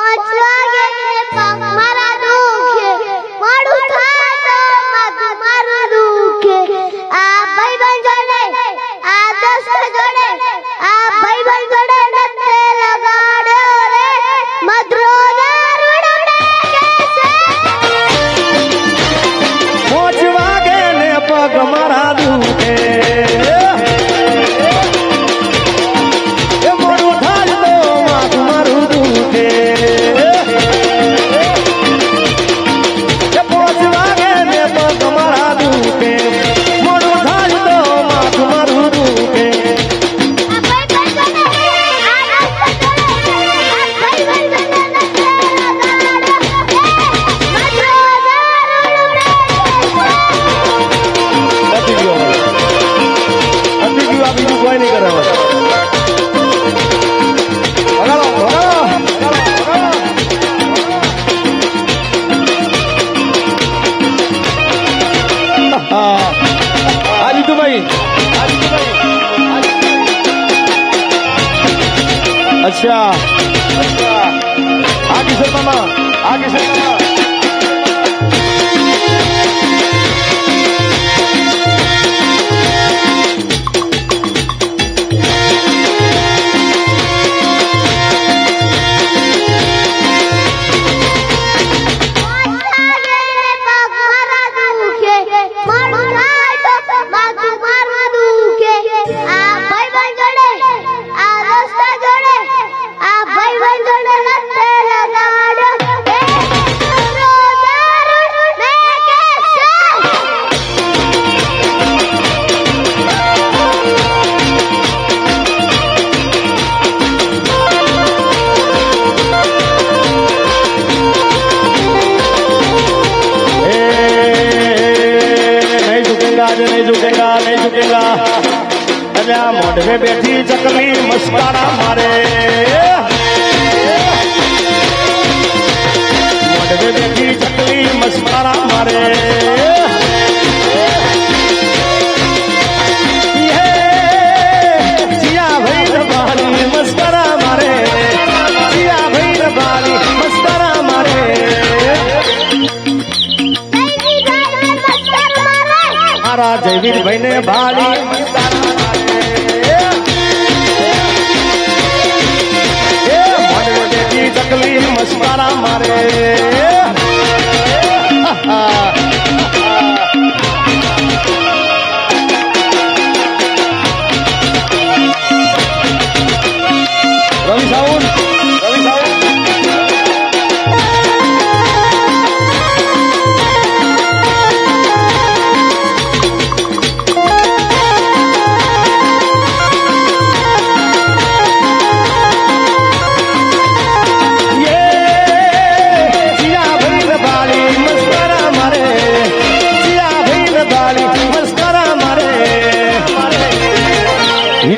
hot. Pakistan. आज नहीं झुकेगा नहीं झुकेगा। अरे मोड में बैठी चकली मस्कारा मारे। मोड में बैठी चकली मस्कारा मारे।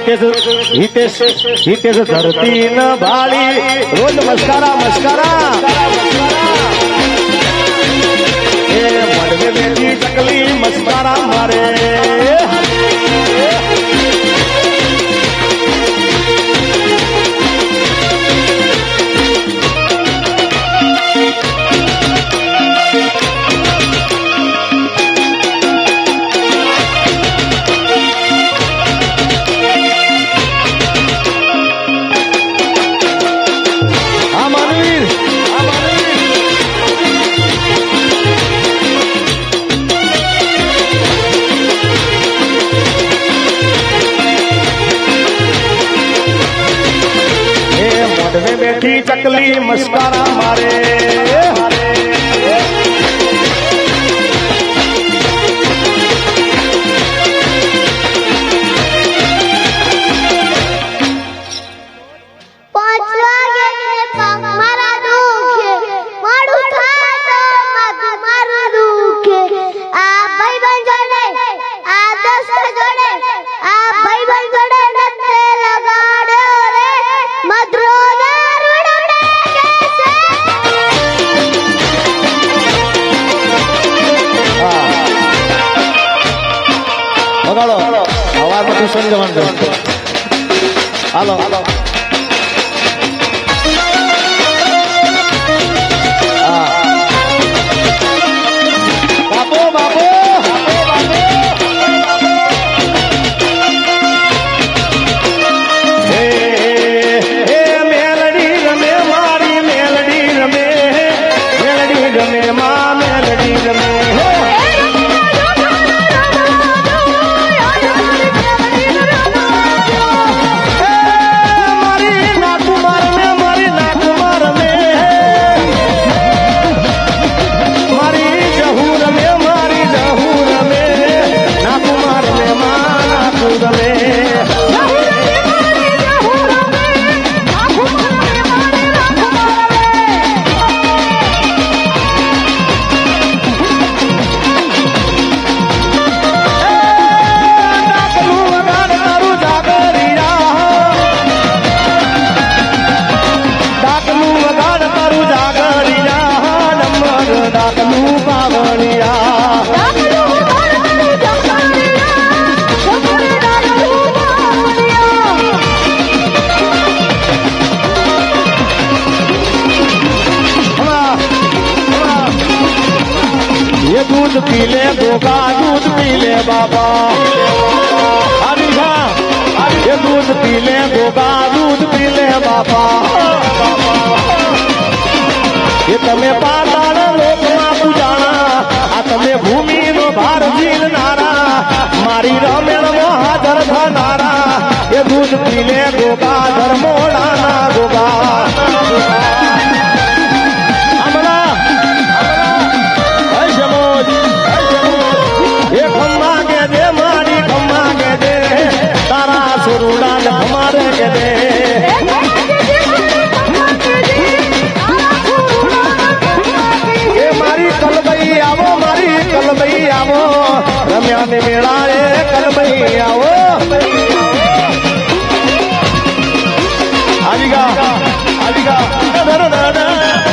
હિતેશ હિતેશ હિતેશ ધરતી ન ભાળી રોજ મસ્કારા મસ્કારા. એ મડવે મસ્કારા મારે. નકલી મસ્કારા મારે. કિશન જવાન હાલો હાલો ગા દૂધ પી લે બાબા કલમઈ આવો. રમ્યા ને મેળા એ આવો. આવી ગયા આવી ગયા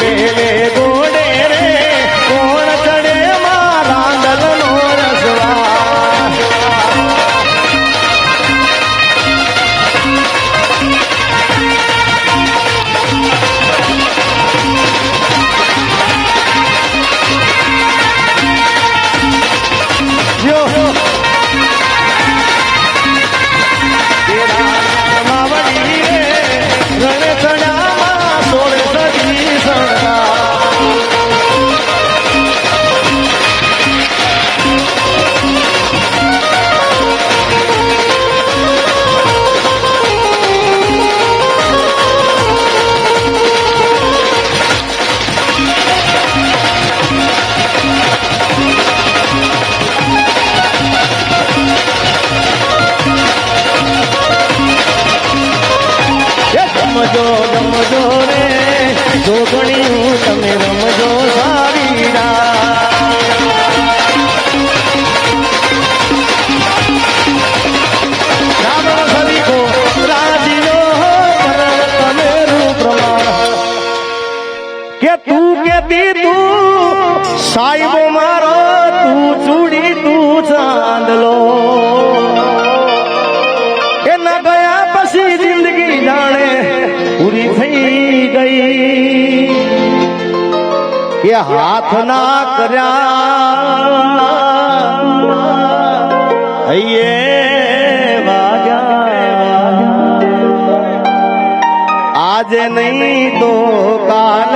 పేలే గోడ ये हाथ ना कर। आज नहीं तो काल